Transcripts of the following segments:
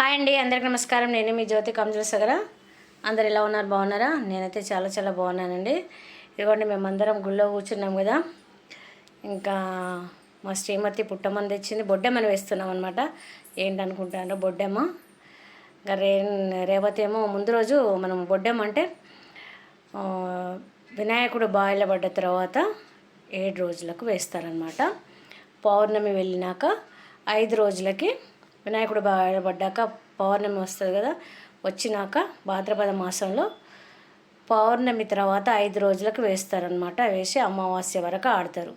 Hi అండి అందరికి నమస్కారం. నేను మీ జ్యోతి కంజుల సగర. అందరు ఎలా ఉన్నారు? బాగున్నారా? నేనైతే చాలా చాలా బాగున్నానండి. ఇదిగోండి మేమందరం గుళ్ళో కూర్చున్నాం కదా. ఇంకా మా శ్రీమతి పుట్టమని తెచ్చింది బొడ్డెమ్మని వేస్తున్నాం అనమాట ఏంటనుకుంటాను బొడ్డెమ్మ ఇంకా రే రేవతి ఏమో ముందు రోజు మనం బొడ్డెమ్మ అంటే వినాయకుడు బాయిల పడ్డ తర్వాత ఏడు రోజులకు వేస్తారనమాట పౌర్ణమి వెళ్ళినాక ఐదు రోజులకి వినాయకుడు బాయిల పౌర్ణమి వస్తుంది కదా వచ్చినాక భాద్రపద మాసంలో పౌర్ణమి తర్వాత ఐదు రోజులకు వేస్తారనమాట వేసి అమావాస్య వరకు ఆడతారు.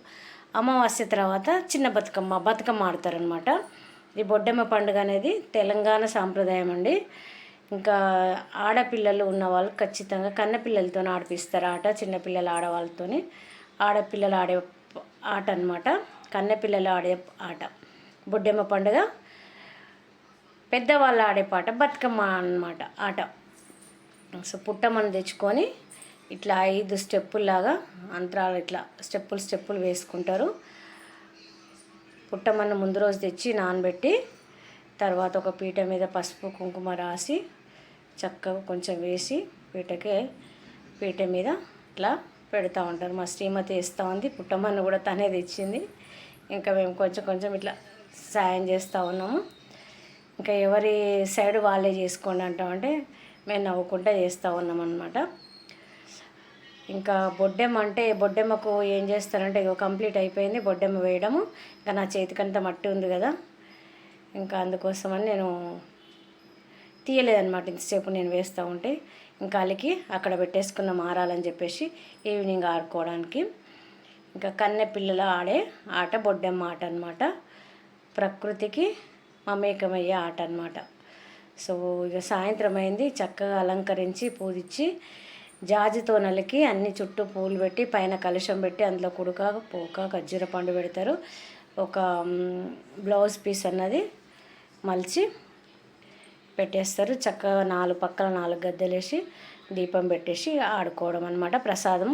అమావాస్య తర్వాత చిన్న బతుకమ్మ బతుకమ్మ ఆడతారనమాట ఈ బొడ్డెమ్మ పండుగ అనేది తెలంగాణ సాంప్రదాయం అండి. ఇంకా ఆడపిల్లలు ఉన్న వాళ్ళు ఖచ్చితంగా కన్నపిల్లలతో ఆడిపిస్తారు ఆట చిన్నపిల్లలు ఆడవాళ్ళతోని. ఆడపిల్లలు ఆడే ఆట అనమాట కన్నపిల్లలు ఆడే ఆట. బొడ్డెమ్మ పండుగ పెద్దవాళ్ళు ఆడే పాట బతుకమ్మ అన్నమాట ఆట. సో పుట్టమని తెచ్చుకొని ఇట్లా ఐదు స్టెప్పుల్లాగా అంతరాలు ఇట్లా స్టెప్పులు స్టెప్పులు వేసుకుంటారు. పుట్టమన్న ముందు రోజు తెచ్చి నానబెట్టి తర్వాత ఒక పీట మీద పసుపు కుంకుమ రాసి చక్కగా కొంచెం వేసి పీటకే పీట మీద ఇట్లా పెడతా ఉంటారు. మా శ్రీమతి వేస్తూ ఉంది. పుట్టమన్ను కూడా తనే తెచ్చింది. ఇంకా మేము కొంచెం కొంచెం ఇట్లా సాయం చేస్తూ ఉన్నాము. ఇంకా ఎవరి సైడ్ వాళ్ళే చేసుకోండి అంటామంటే మేము నవ్వుకుంటా చేస్తూ ఉన్నాం అనమాట ఇంకా బొడ్డెమ్మ అంటే బొడ్డెమ్మకు ఏం చేస్తారంటే ఇక కంప్లీట్ అయిపోయింది బొడ్డెమ్మ వేయడము. ఇంకా నా చేతికంతా మట్టి ఉంది కదా. ఇంకా అందుకోసమని నేను తీయలేదన్నమాట. ఇంతసేపు నేను వేస్తూ ఉంటే ఇంకా అలికి అక్కడ పెట్టేసుకున్న మారాలని చెప్పేసి ఈవినింగ్ ఆడుకోవడానికి. ఇంకా కన్నె పిల్లల ఆడే ఆట బొడ్డెమ్మ ఆట అనమాట ప్రకృతికి మమేకమయ్యే ఆట అనమాట సో ఇక సాయంత్రం అయింది. చక్కగా అలంకరించి పూజించి జాజితో నలికి అన్ని చుట్టూ పూలు పెట్టి పైన కలుషం పెట్టి అందులో కుడుక పోక ఖర్జూర పండు పెడతారు. ఒక బ్లౌజ్ పీస్ అన్నది మలిచి పెట్టేస్తారు. చక్కగా నాలుగు పక్కల నాలుగు గద్దెలేసి దీపం పెట్టేసి ఆడుకోవడం అనమాట ప్రసాదం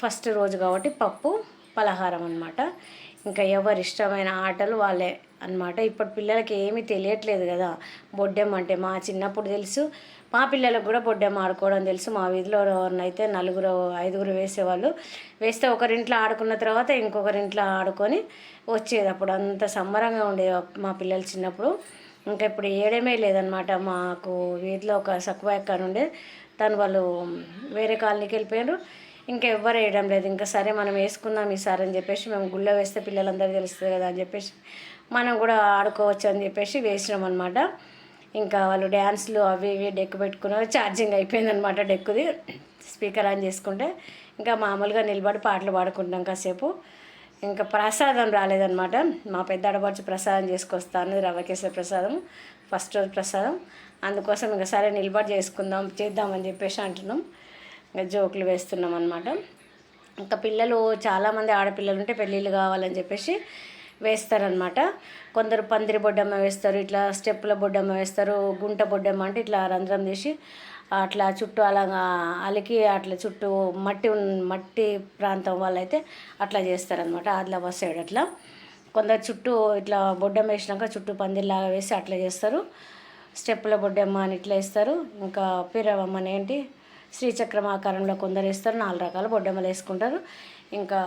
ఫస్ట్ రోజు కాబట్టి పప్పు పలహారం అనమాట ఇంకా ఎవరి ఇష్టమైన ఆటలు వాళ్ళే అన్నమాట. ఇప్పటి పిల్లలకి ఏమీ తెలియట్లేదు కదా బొడ్డెం అంటే. మా చిన్నప్పుడు తెలుసు మా పిల్లలకు కూడా బొడ్డెం ఆడుకోవడం తెలుసు. మా వీధిలో అయితే నలుగురు ఐదుగురు వేసేవాళ్ళు. వేస్తే ఒకరింట్లో ఆడుకున్న తర్వాత ఇంకొకరింట్లో ఆడుకొని వచ్చేది. అప్పుడు అంత సంబరంగా ఉండేది మా పిల్లలు చిన్నప్పుడు. ఇంకా ఇప్పుడు ఏడేమే లేదనమాట మాకు వీధిలో ఒక సక్కువ ఎక్కని తను వాళ్ళు వేరే కాలనీకి వెళ్ళిపోయారు ఇంకా ఎవ్వరు వేయడం లేదు. ఇంకా సరే మనం వేసుకుందాం ఈసారి అని చెప్పేసి మేము గుళ్ళో వేస్తే పిల్లలందరూ తెలుస్తుంది కదా అని చెప్పేసి మనం కూడా ఆడుకోవచ్చు అని చెప్పేసి వేసినాం అనమాట ఇంకా వాళ్ళు డ్యాన్స్లు అవి ఇవి డెక్ పెట్టుకున్నారు. ఛార్జింగ్ అయిపోయిందనమాట డెక్కుది. స్పీకర్ ఆన్ చేసుకుంటే ఇంకా మామూలుగా నిలబడి పాటలు పాడుకుంటాం కాసేపు. ఇంకా ప్రసాదం రాలేదనమాట మా పెద్ద ఆడపడుచు ప్రసాదం చేసుకొస్తాను రవ్వకేశ్వర ప్రసాదం ఫస్ట్ రోజు ప్రసాదం. అందుకోసం ఇంకా సరే నిలబడి చేసుకుందాం చేద్దామని చెప్పేసి అంటున్నాం. జోకులు వేస్తున్నాం అనమాట ఇంకా పిల్లలు చాలామంది ఆడపిల్లలు ఉంటే పెళ్ళిళ్ళు కావాలని చెప్పేసి వేస్తారనమాట కొందరు పందిరి బొడ్డమ్మ వేస్తారు ఇట్లా స్టెప్పుల బొడ్డమ్మ వేస్తారు గుంట బొడ్డమ్మ అంటే ఇట్లా రంధ్రం తీసి అట్లా చుట్టూ అలా అలికి అట్లా చుట్టూ మట్టి మట్టి ప్రాంతం వాళ్ళైతే అట్లా చేస్తారనమాట ఆదిలాబాద్ సైడ్ అట్లా. కొందరు చుట్టూ ఇట్లా బొడ్డమ్మ వేసినాక చుట్టూ పందిరిలాగా వేసి అట్లా చేస్తారు. స్టెప్పుల బొడ్డమ్మ అని ఇట్లా వేస్తారు. ఇంకా పిరవమ్మని ఏంటి? శ్రీచక్రం ఆకారంలో కొందరు వేస్తారు నాలుగు రకాల బొడ్డమ్మలు వేసుకుంటారు. ఇంకా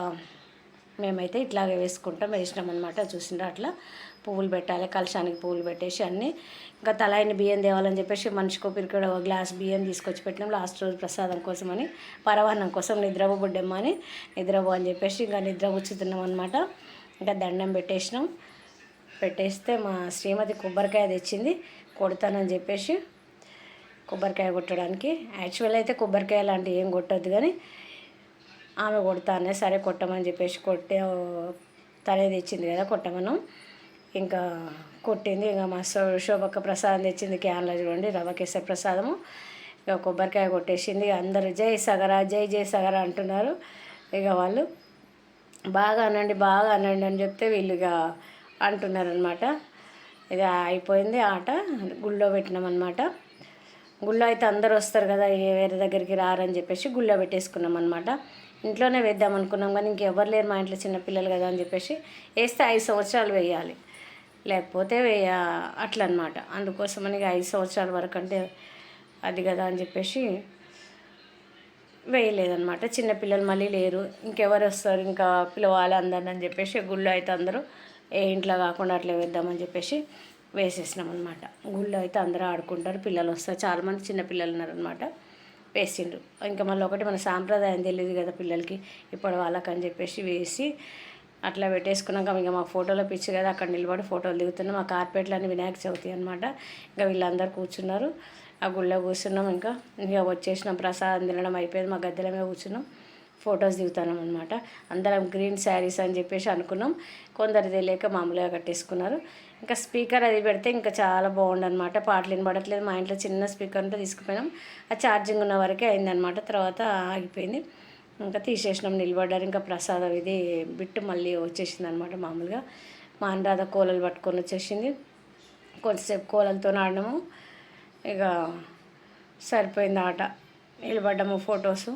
మేమైతే ఇట్లాగే వేసుకుంటాం వేసినాం అనమాట చూసిండ్రు అట్లా పువ్వులు పెట్టాలి కలశానికి పువ్వులు పెట్టేసి అన్నీ. ఇంకా తలాయిని బియ్యం తేవాలని చెప్పేసి మనిషికి ఒకరికి ఒక గ్లాస్ బియ్యం తీసుకొచ్చి పెట్టినాం లాస్ట్ రోజు ప్రసాదం కోసమని పరవాన్నం కోసం నిద్రబు బుడ్డమ్మ అని నిద్రబు అని చెప్పేసి ఇంకా నిద్ర పుచ్చుతున్నాం అనమాట ఇంకా దండం పెట్టేసినాం. పెట్టేస్తే మా శ్రీమతి కొబ్బరికాయ తెచ్చింది కొడతానని చెప్పేసి కొబ్బరికాయ కొట్టడానికి. యాక్చువల్ అయితే కొబ్బరికాయ లాంటివి ఏం కొట్టద్దు కానీ ఆమె కొడతానే సరే కొట్టమని చెప్పేసి కొట్టే తనే తెచ్చింది కదా కొట్టమను. ఇంకా కొట్టింది ఇంకా మా శో శోభక్క ప్రసాదం తెచ్చింది క్యాన్లో చూడండి రవ్వ కేసరి ప్రసాదము. ఇక కొబ్బరికాయ కొట్టేసింది అందరూ జై సగరా జై జై సగరా అంటున్నారు. ఇక వాళ్ళు బాగా అనండి బాగా అనండి అని చెప్తే వీళ్ళు ఇక అంటున్నారనమాట ఇది అయిపోయింది ఆట గుళ్ళో పెట్టినామన్నమాట. గుళ్ళో అయితే అందరు వస్తారు కదా వేరే దగ్గరికి రారని చెప్పేసి గుళ్ళో పెట్టేసుకున్నాం అనమాట ఇంట్లోనే వేద్దాం అనుకున్నాం కానీ ఇంకెవరు లేరు మా ఇంట్లో చిన్నపిల్లలు కదా అని చెప్పేసి వేస్తే ఐదు సంవత్సరాలు వేయాలి. లేకపోతే వేయ అట్లా అనమాట అందుకోసమని ఐదు సంవత్సరాల వరకు అంటే అది కదా అని చెప్పేసి వేయలేదన్నమాట. చిన్నపిల్లలు మళ్ళీ లేరు. ఇంకెవరు వస్తారు? ఇంకా పిలవాలి అందరిని అని చెప్పేసి గుళ్ళో అయితే అందరూ ఏ ఇంట్లో కాకుండా అట్లా వేద్దామని చెప్పేసి వేసేసినాం అనమాట గుళ్ళో అయితే అందరూ ఆడుకుంటారు పిల్లలు వస్తారు. చాలామంది చిన్న పిల్లలు ఉన్నారనమాట వేసిండ్రు. ఇంకా మళ్ళీ ఒకటి మన సాంప్రదాయం తెలియదు కదా పిల్లలకి. ఇప్పుడు వాళ్ళకని చెప్పేసి వేసి అట్లా పెట్టేసుకున్నాక ఇంకా మా ఫోటోలో పిచ్చి కదా అక్కడ నిలబడి ఫోటోలు దిగుతున్నాం. మా కార్పెట్లు వినాయక చవితి అనమాట ఇంకా వీళ్ళందరూ కూర్చున్నారు. ఆ గుళ్ళో కూర్చున్నాం ఇంకా. ఇంకా వచ్చేసినాం ప్రసాదం తినడం అయిపోయింది. మా గద్దెల మీద కూర్చున్నాం. ఫొటోస్ దిగుతాం అనమాట అందరం గ్రీన్ శారీస్ అని చెప్పేసి అనుకున్నాం. కొందరు తెలియక మామూలుగా కట్టేసుకున్నారు. ఇంకా స్పీకర్ అది పెడితే ఇంకా చాలా బాగుండనమాట పాటలు వినబడట్లేదు. మా ఇంట్లో చిన్న స్పీకర్ ఉంటే తీసుకుపోయినాం. ఆ ఛార్జింగ్ ఉన్న వరకే అయిందనమాట తర్వాత ఆగిపోయింది. ఇంకా తీసేసినాం నిలబడ్డారు. ఇంకా ప్రసాదం ఇది బిట్టు మళ్ళీ వచ్చేసింది అనమాట మామూలుగా. మా అనురాధ కోలలు పట్టుకొని వచ్చేసింది. కొంతసేపు కోలలతో ఆడినాము. ఇక సరిపోయింది ఆట. నిలబడ్డాము ఫొటోస్.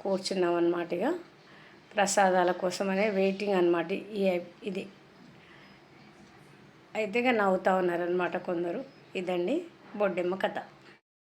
కూర్చున్నాం అనమాట ఇక. ప్రసాదాల కోసమనే వెయిటింగ్ అనమాట ఈ ఇది. అయితే ఇక నవ్వుతూ ఉన్నారనమాట కొందరు. ఇదండి బొడ్డెమ్మ కథ.